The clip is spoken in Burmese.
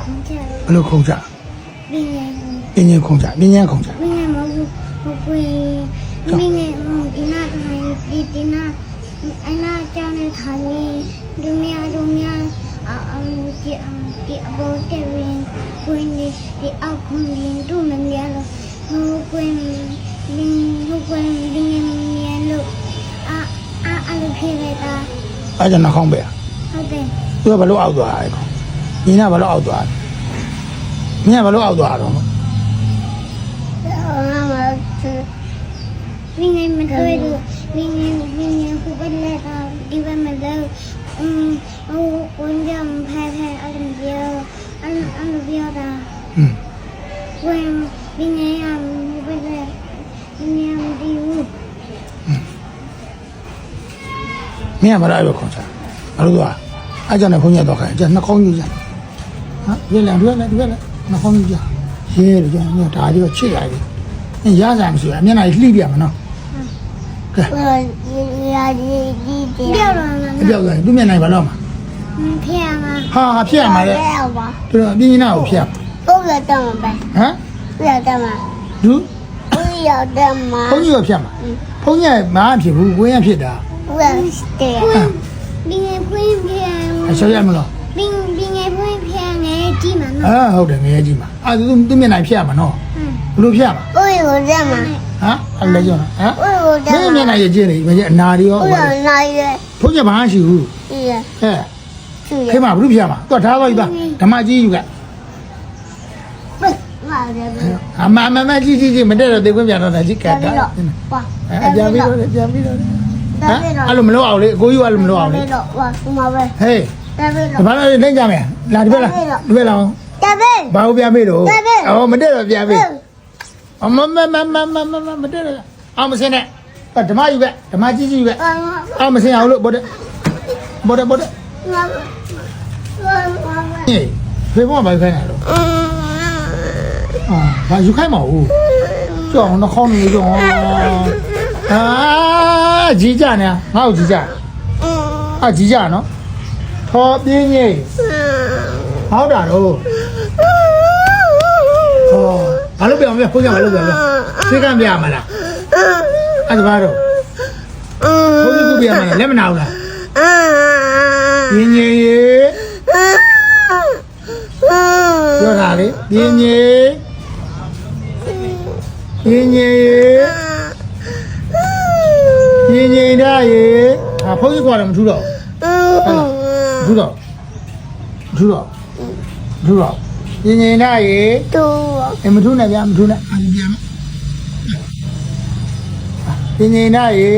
ခုံချဘယ်လိုခုံချပင်ရင်ပင်ရင်ခုံချပင်ရင်ခုံချပင်ရင်မဟုတ်ဘူးကိုယ်ပင်ရင်ဒီနာတိုင်းဒီဒီနာအနာကြောင့်လည်းခါနေဒုမြာဒုမြာအာအမ်ဒီအမ်ဒီအဘောတဲ့ဝင်ကိုင်းနေဒီအခွန်ရင်တို့မမြလို့ဟိုကိုင်းလင်းဟိုကိုင်းလင်းမြလို့အာအာအလုပ်ဖြစ်ရတာအဲ့ဒါနှောင်းပဲဟုတ်တယ်သူကဘလို့အောက်သွားတယ် မင်းကဘာလို့အောက်သွားလဲမင်းကဘာလို့အောက်သွားတော့မင်းမတွေ့ဘူးမင်းမင်းခုပဲလဲတာဒီဘက်မှာတော့အမ်ဟိုဝန်ကြမ်းဖဲဖဲအဲ့လိုပြောအဲ့လိုပြောတာဟမ်ဝင်မင်းရမ်ပဲလဲမင်းရမ်ဒီဘူးမင်းကဘာလို့အဲ့လိုခေါ်တာဘာလို့သွားအဲ့ကြောင့်လည်းဘုန်းကြီးတော့ခိုင်းကျနှစ်ခေါင်းယူကြ နော်ဒီလန်ဒီလန်ဒီလန်နှခေါင်းကြီးရဲရဲကြညဒါကြီးကချစ်လိုက်တယ်အင်းရစားမရှိဘူးအမျက်နှာကြီးလှိပြမှာနော်ကဲရာဒီဒီဒီပြောင်းလာလားပြောင်းလာသူမျက်နှာကြီးဘာလို့မှာဖျက်မှာဟာဟာဖျက်မှာလေသူတို့အပြင်းနာကိုဖျက်ဟုတ်လားတောင်းမှာပဲဟမ်ဖျက်တောင်းမှာဒူးဘုန်းကြီးရောက်တယ်မှာဘုန်းကြီးကဖျက်မှာဘုန်းကြီးကမအားဖြစ်ဘူးကိုင်းရဖြစ်တာဟုတ်တယ်ဘင်းဘင်းဖျက်အဆောရမလားဘင်းဘင်း ကြည့်မှာနော်အာဟုတ်တယ်ငရဲကြီးမှာအာသူသူမျက်နှာဖြတ်ရမှာနော်ဘလို့ဖြတ်မှာဥယျာဉ်ကိုတက်မှာဟမ်အဲ့လဲကြောဟမ်ဥယျာဉ်ကိုတက်မှာမျက်နှာရကျင်းနေမျက်အနာတွေရောဥယျာဉ်နာရယ်ဘုရားဘာရှိဘူးအေးဟဲ့ခေမဘလို့ဖြတ်မှာသူထားသွားပြီပါဓမ္မကြီးယူကအမမမကြီးကြီးကြီးမတက်တော့သေခွင့်ပြတော့တာကြီးကတ်တာအပြန်ပြီးတော့ပြန်ပြီးတော့ဟမ်အဲ့လိုမလုပ်အောင်လေအကိုကြီးကလည်းမလုပ်အောင်လေဟေး တပည့်လို့ ဘာလို့လဲလက်ကြမယ်လာဒီဘက်လာဒီဘက်လာအောင်တပည့် ဘာလို့ပြမေးတော့ပြပေး အော်မတက်တော့ပြမေးအမမမမမမမမတက်တော့အောင်မစင်းနဲ့ဓမ္မယူပဲဓမ္မကြီးကြီးယူပဲဘာမှအောင်မစင်းအောင်လို့ဘောတက်ဘောတက်ဘောတက်ဘာမှဘာမှဟေးဖေဘောကဘာယူခိုင်းတာလဲအာဘာယူခိုင်းမဟုတ်ကြောင်နှာခေါင်းနေကြောင်အာကြီးကြနေငါ့ကိုကြီးကြအာကြီးကြနော် ထော်ပြင်းကြီးဟောက်တာတော့ဟောဘာလို့ပြောင်မလဲခိုးကြဘာလို့ပြောင်လဲသိကံပြရမလားအဲ့ဒါဘာတော့ဘုန်းကြီးကူပြရမလားလက်မနာဘူးလားပြင်းကြီးရေပြောတာလေပြင်းကြီးပြင်းကြီးရေပြင်းကြီးဒါရေဟာဘုန်းကြီးကွာတော့မထူးတော့မထူးတော့မ ထူးတော့မထူးတော့ပြင်းကြီးဒါရေ都，အမထူးနဲ့ဗျာမထူးနဲ့အာပြန်မယ်ပြင်းကြီးဒါရေ